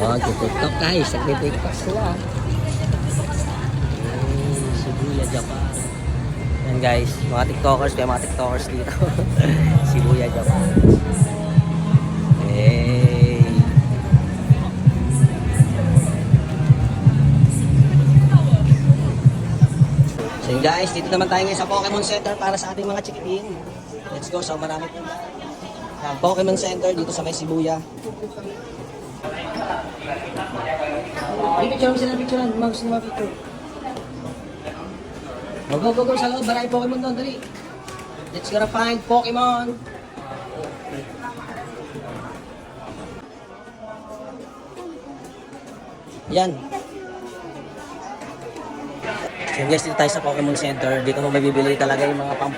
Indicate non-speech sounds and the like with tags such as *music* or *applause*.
Oh, TikTok guys. Nagtitiktok sila. Mm, Shibuya, Japan. Yan guys, mga TikTokers, may mga TikTokers dito. *laughs* Shibuya, Japan. Hey. So guys, dito naman tayo ngayon sa Pokemon Center para sa ating mga chikitin. Let's go, so marami po. Pokemon Center dito sa may Shibuya. Picture mo sila, picture mo. Gusto mo picture. Go, go, go, go sa loob. Marami Pokemon doon, dali. Let's gonna find Pokemon. Yan. So guys, dito tayo sa Pokemon Center. Dito mo mabibili talaga yung mga pang